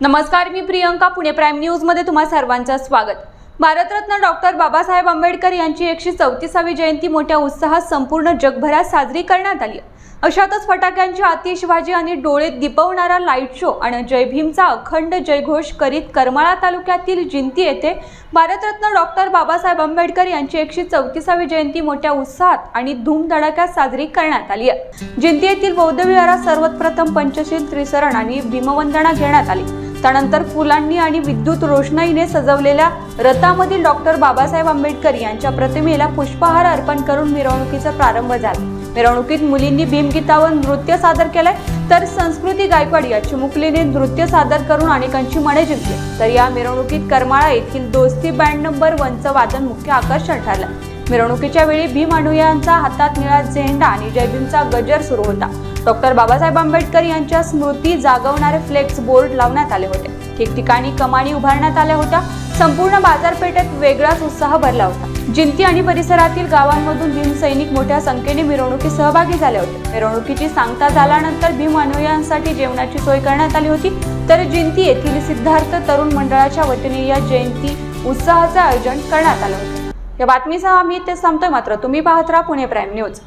नमस्कार मी प्रियंका पुणे प्राईम न्यूजमध्ये तुम्हा सर्वांचं स्वागत. भारतरत्न डॉक्टर बाबासाहेब आंबेडकर यांची एकशे चौतीसावी जयंती मोठ्या उत्साहात संपूर्ण जगभरात साजरी करण्यात आली अशातच फटाक्यांची आतिषबाजी आणि डोळे दिपवणारा लाइट शो आणि जय भीमचा अखंड जयघोष करीत करमाळा तालुक्यातील जिंती येथे भारतरत्न डॉक्टर बाबासाहेब आंबेडकर यांची एकशे चौतीसावी जयंती मोठ्या उत्साहात आणि धूमधडाक्यात साजरी करण्यात आली आहे. जिंती येथील बौद्ध विहारात सर्वप्रथम पंचशील त्रिसरण आणि भीमवंदना घेण्यात आली. त्यानंतर फुलांनी आणि विद्युत रोषणाईने सजवलेल्या रथामधील डॉक्टर बाबासाहेब आंबेडकर यांच्या प्रतिमेला पुष्पहार अर्पण करून मिरवणुकीचा प्रारंभ झाला. मिरवणुकीत मुलींनी भीमगीतावर नृत्य सादर केलंय तर संस्कृती गायकवाड या चिमुकलीने नृत्य सादर करून अनेकांची मने जिंकली. तर या मिरवणुकीत करमाळा येथील दोस्ती बँड नंबर वनचं वादन मुख्य आकर्षण ठरलं. मिरवणुकीच्या वेळी भीम अनुयायांचा हातात निळा झेंडा आणि जयभीमचा गजर सुरू होता. डॉक्टर बाबासाहेब आंबेडकर यांच्या स्मृती जागवणारे फ्लेक्स बोर्ड लावण्यात आले होते. ठिकठिकाणी कमानी उभारण्यात आल्या होत्या. संपूर्ण बाजारपेठेत वेगळाच उत्साह भरला होता. जिंती आणि परिसरातील गावांमधून भीम सैनिक मोठ्या संख्येने मिरवणुकीत सहभागी झाले होते. मिरवणुकीची सांगता झाल्यानंतर भीम अनुयायांसाठी जेवणाची सोय करण्यात आली होती. तर जिंती येथील सिद्धार्थ तरुण मंडळाच्या वतीने या जयंती उत्साहाचे आयोजन करण्यात आलं होतं. या बातमीसह आम्ही ते संपतोय मात्र तुम्ही पाहत राहा पुणे प्राईम न्यूज.